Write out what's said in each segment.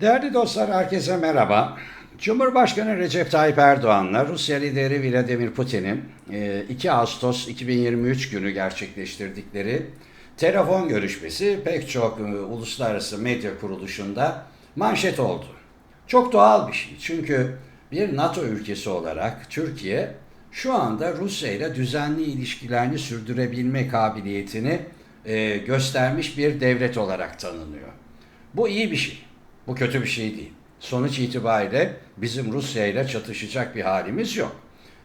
Değerli dostlar herkese merhaba. Cumhurbaşkanı Recep Tayyip Erdoğan'la Rusya lideri Vladimir Putin'in e, 2 Ağustos 2023 günü gerçekleştirdikleri telefon görüşmesi pek çok e, uluslararası medya kuruluşunda manşet oldu. Çok doğal bir şey çünkü bir NATO ülkesi olarak Türkiye şu anda Rusya ile düzenli ilişkilerini sürdürebilme kabiliyetini e, göstermiş bir devlet olarak tanınıyor. Bu iyi bir şey. Bu kötü bir şey değil. Sonuç itibariyle bizim Rusya ile çatışacak bir halimiz yok.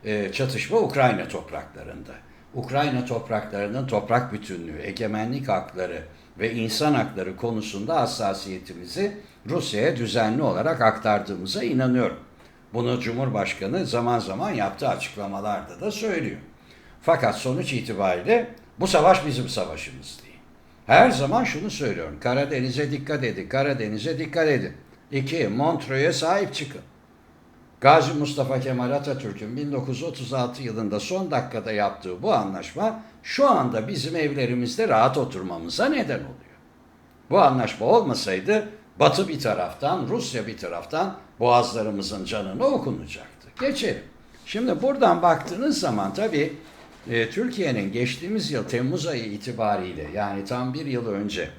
Ee, çatışma Ukrayna topraklarında. Ukrayna topraklarının toprak bütünlüğü, egemenlik hakları ve insan hakları konusunda hassasiyetimizi Rusya'ya düzenli olarak aktardığımıza inanıyorum. Bunu Cumhurbaşkanı zaman zaman yaptığı açıklamalarda da söylüyor. Fakat sonuç itibariyle bu savaş bizim savaşımız değil. Her zaman şunu söylüyorum. Karadeniz'e dikkat edin. Karadeniz'e dikkat edin. İki, Montreux'e sahip çıkın. Gazi Mustafa Kemal Atatürk'ün 1936 yılında son dakikada yaptığı bu anlaşma şu anda bizim evlerimizde rahat oturmamıza neden oluyor. Bu anlaşma olmasaydı Batı bir taraftan, Rusya bir taraftan boğazlarımızın canını okunacaktı. Geçelim. Şimdi buradan baktığınız zaman tabii e, Türkiye'nin geçtiğimiz yıl Temmuz ayı itibariyle yani tam bir yıl önce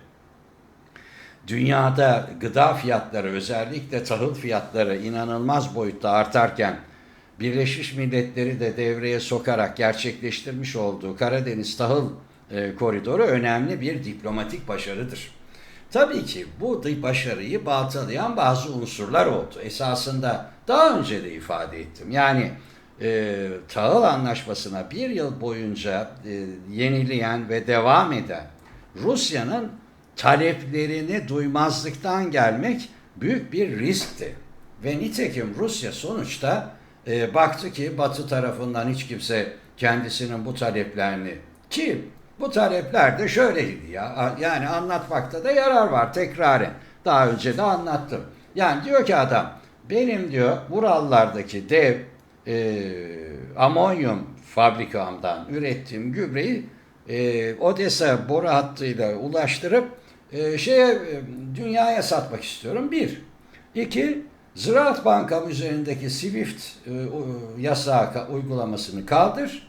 dünyada gıda fiyatları özellikle tahıl fiyatları inanılmaz boyutta artarken Birleşmiş Milletleri de devreye sokarak gerçekleştirmiş olduğu Karadeniz tahıl e, koridoru önemli bir diplomatik başarıdır. Tabii ki bu başarıyı baltalayan bazı unsurlar oldu. Esasında daha önce de ifade ettim. Yani e, tahıl anlaşmasına bir yıl boyunca e, yenileyen ve devam eden Rusya'nın taleplerini duymazlıktan gelmek büyük bir riskti. Ve nitekim Rusya sonuçta e, baktı ki Batı tarafından hiç kimse kendisinin bu taleplerini ki bu talepler de şöyleydi ya yani anlatmakta da yarar var tekraren. Daha önce de anlattım. Yani diyor ki adam benim diyor Urallardaki dev e, amonyum fabrikamdan ürettiğim gübreyi e, Odessa boru hattıyla ulaştırıp e, şeye e, dünyaya satmak istiyorum. Bir. İki, Ziraat Bankam üzerindeki SWIFT e, yasağı uygulamasını kaldır.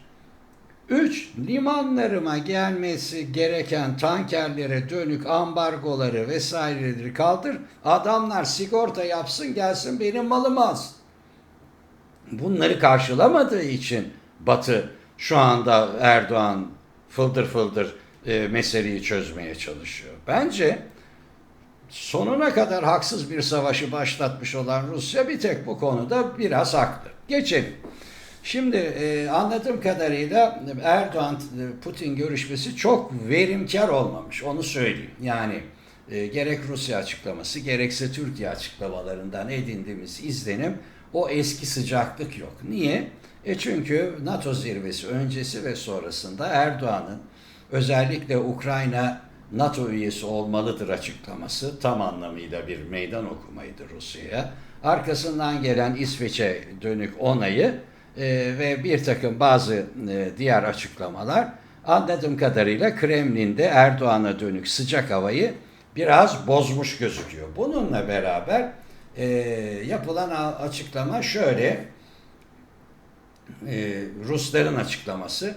Üç, limanlarıma gelmesi gereken tankerlere dönük ambargoları vesaireleri kaldır. Adamlar sigorta yapsın gelsin benim malımı alsın. Bunları karşılamadığı için Batı şu anda Erdoğan fıldır fıldır e, meseleyi çözmeye çalışıyor. Bence sonuna kadar haksız bir savaşı başlatmış olan Rusya bir tek bu konuda biraz haklı. Geçelim. Şimdi e, anladığım kadarıyla Erdoğan-Putin görüşmesi çok verimkar olmamış. Onu söyleyeyim. Yani e, gerek Rusya açıklaması gerekse Türkiye açıklamalarından edindiğimiz izlenim o eski sıcaklık yok. Niye? E çünkü NATO zirvesi öncesi ve sonrasında Erdoğan'ın özellikle Ukrayna NATO üyesi olmalıdır açıklaması tam anlamıyla bir meydan okumaydı Rusya'ya. Arkasından gelen İsveç'e dönük onayı e, ve bir takım bazı e, diğer açıklamalar anladığım kadarıyla Kremlin'de Erdoğan'a dönük sıcak havayı biraz bozmuş gözüküyor. Bununla beraber e, yapılan açıklama şöyle, e, Rusların açıklaması,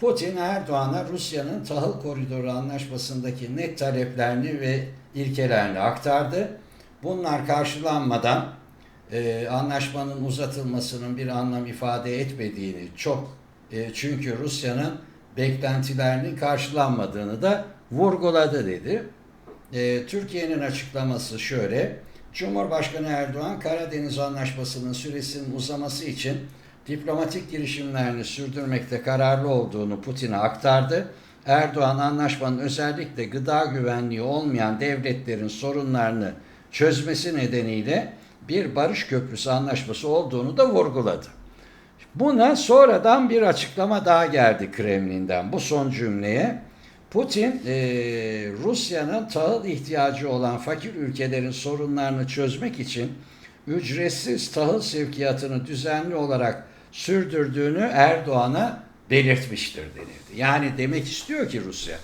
Putin Erdoğan'a Rusya'nın tahıl koridoru anlaşmasındaki net taleplerini ve ilkelerini aktardı. Bunlar karşılanmadan e, anlaşmanın uzatılmasının bir anlam ifade etmediğini çok e, çünkü Rusya'nın beklentilerinin karşılanmadığını da vurguladı dedi. E, Türkiye'nin açıklaması şöyle. Cumhurbaşkanı Erdoğan Karadeniz Anlaşması'nın süresinin uzaması için diplomatik girişimlerini sürdürmekte kararlı olduğunu Putin'e aktardı. Erdoğan anlaşmanın özellikle gıda güvenliği olmayan devletlerin sorunlarını çözmesi nedeniyle bir barış köprüsü anlaşması olduğunu da vurguladı. Buna sonradan bir açıklama daha geldi Kremlin'den bu son cümleye. Putin e, Rusya'nın tahıl ihtiyacı olan fakir ülkelerin sorunlarını çözmek için ücretsiz tahıl sevkiyatını düzenli olarak sürdürdüğünü Erdoğan'a belirtmiştir denildi. Yani demek istiyor ki Rusya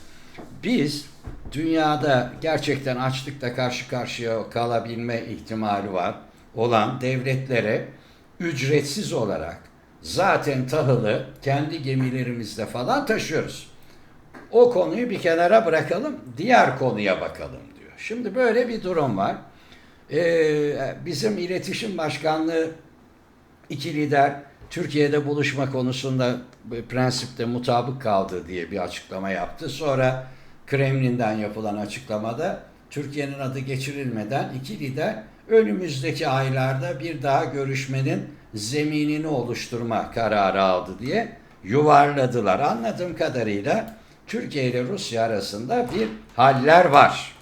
biz dünyada gerçekten açlıkla karşı karşıya kalabilme ihtimali var olan devletlere ücretsiz olarak zaten tahılı kendi gemilerimizde falan taşıyoruz. O konuyu bir kenara bırakalım, diğer konuya bakalım diyor. Şimdi böyle bir durum var. Ee, bizim iletişim başkanlığı iki lider Türkiye'de buluşma konusunda prensipte mutabık kaldı diye bir açıklama yaptı. Sonra Kremlin'den yapılan açıklamada Türkiye'nin adı geçirilmeden iki lider önümüzdeki aylarda bir daha görüşmenin zeminini oluşturma kararı aldı diye yuvarladılar. Anladığım kadarıyla Türkiye ile Rusya arasında bir haller var.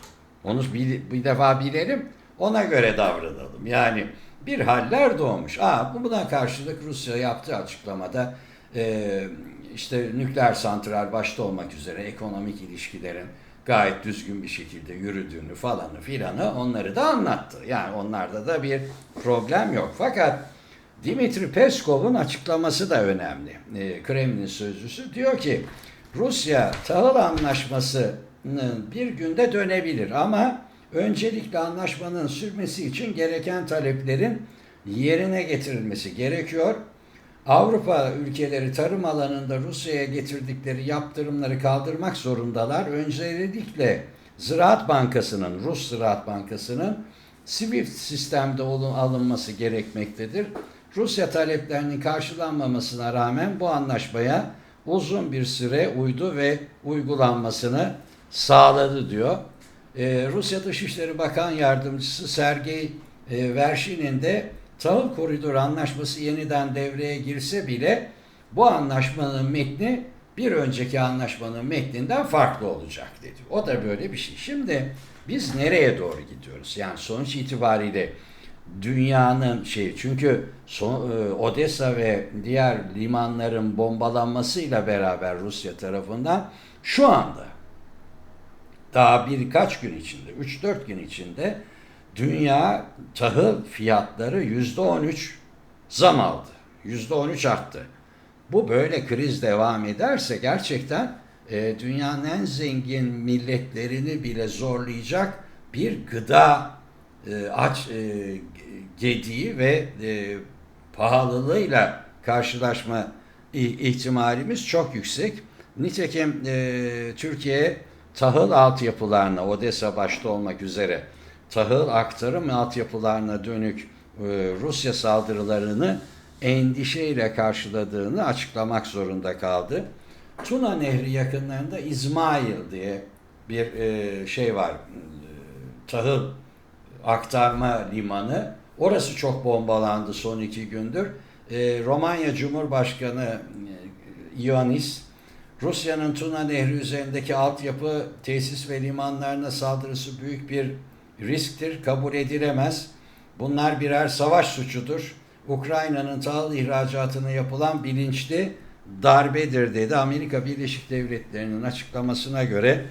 Onu bir, bir defa bilelim, ona göre davranalım. Yani bir haller doğmuş. Aa, buna karşılık Rusya yaptığı açıklamada e, işte nükleer santral başta olmak üzere ekonomik ilişkilerin gayet düzgün bir şekilde yürüdüğünü falanı filanı onları da anlattı. Yani onlarda da bir problem yok. Fakat Dimitri Peskov'un açıklaması da önemli. E, Kremlin sözcüsü diyor ki Rusya tahıl anlaşmasının bir günde dönebilir ama öncelikle anlaşmanın sürmesi için gereken taleplerin yerine getirilmesi gerekiyor. Avrupa ülkeleri tarım alanında Rusya'ya getirdikleri yaptırımları kaldırmak zorundalar. Öncelikle Ziraat Bankası'nın, Rus Ziraat Bankası'nın SWIFT sistemde alınması gerekmektedir. Rusya taleplerinin karşılanmamasına rağmen bu anlaşmaya uzun bir süre uydu ve uygulanmasını sağladı diyor. Ee, Rusya Dışişleri Bakan Yardımcısı Sergey e, Verşin'in de tahıl koridoru anlaşması yeniden devreye girse bile bu anlaşmanın metni bir önceki anlaşmanın metninden farklı olacak dedi. O da böyle bir şey. Şimdi biz nereye doğru gidiyoruz? Yani sonuç itibariyle dünyanın şey çünkü son, e, Odessa ve diğer limanların bombalanmasıyla beraber Rusya tarafından şu anda daha birkaç gün içinde 3-4 gün içinde dünya tahıl fiyatları yüzde 13 zam aldı. Yüzde 13 arttı. Bu böyle kriz devam ederse gerçekten e, dünyanın en zengin milletlerini bile zorlayacak bir gıda e, aç e, gediği ve e, pahalılığıyla karşılaşma ihtimalimiz çok yüksek. Nitekim e, Türkiye tahıl altyapılarına, Odessa başta olmak üzere tahıl aktarım altyapılarına dönük e, Rusya saldırılarını endişeyle karşıladığını açıklamak zorunda kaldı. Tuna Nehri yakınlarında İzmail diye bir e, şey var, e, tahıl aktarma limanı. Orası çok bombalandı son iki gündür. E, Romanya Cumhurbaşkanı e, Ioannis, Rusya'nın Tuna Nehri üzerindeki altyapı, tesis ve limanlarına saldırısı büyük bir risktir, kabul edilemez. Bunlar birer savaş suçudur. Ukrayna'nın tahıl ihracatına yapılan bilinçli darbedir dedi. Amerika Birleşik Devletleri'nin açıklamasına göre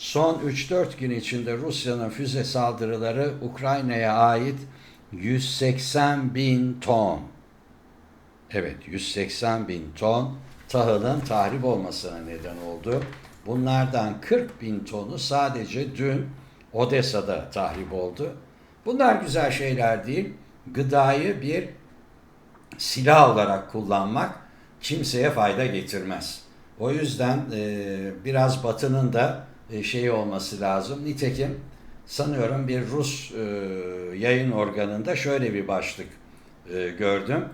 son 3-4 gün içinde Rusya'nın füze saldırıları Ukrayna'ya ait 180 bin ton. Evet 180 bin ton tahılın tahrip olmasına neden oldu. Bunlardan 40 bin tonu sadece dün Odessa'da tahrip oldu. Bunlar güzel şeyler değil. Gıdayı bir silah olarak kullanmak kimseye fayda getirmez. O yüzden e, biraz Batı'nın da e, şey olması lazım. Nitekim sanıyorum bir Rus e, yayın organında şöyle bir başlık e, gördüm.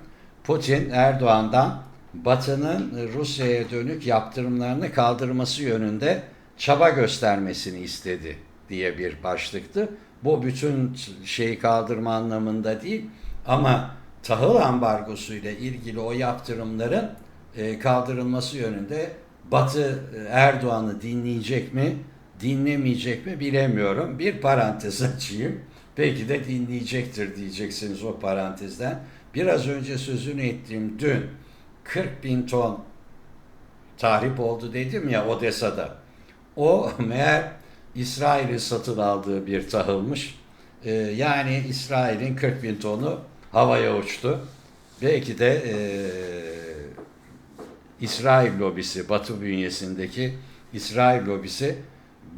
Putin Erdoğan'dan Batı'nın Rusya'ya dönük yaptırımlarını kaldırması yönünde çaba göstermesini istedi diye bir başlıktı. Bu bütün şeyi kaldırma anlamında değil ama tahıl ambargosu ile ilgili o yaptırımların e, kaldırılması yönünde Batı e, Erdoğan'ı dinleyecek mi, dinlemeyecek mi bilemiyorum. Bir parantez açayım. Belki de dinleyecektir diyeceksiniz o parantezden. Biraz önce sözünü ettiğim dün 40 bin ton tahrip oldu dedim ya Odessa'da. O meğer İsrail'in satın aldığı bir tahılmış. Ee, yani İsrail'in 40 bin tonu havaya uçtu. Belki de e, İsrail lobisi, Batı bünyesindeki İsrail lobisi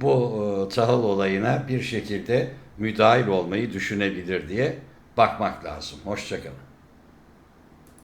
bu e, tahıl olayına bir şekilde müdahil olmayı düşünebilir diye bakmak lazım. Hoşçakalın.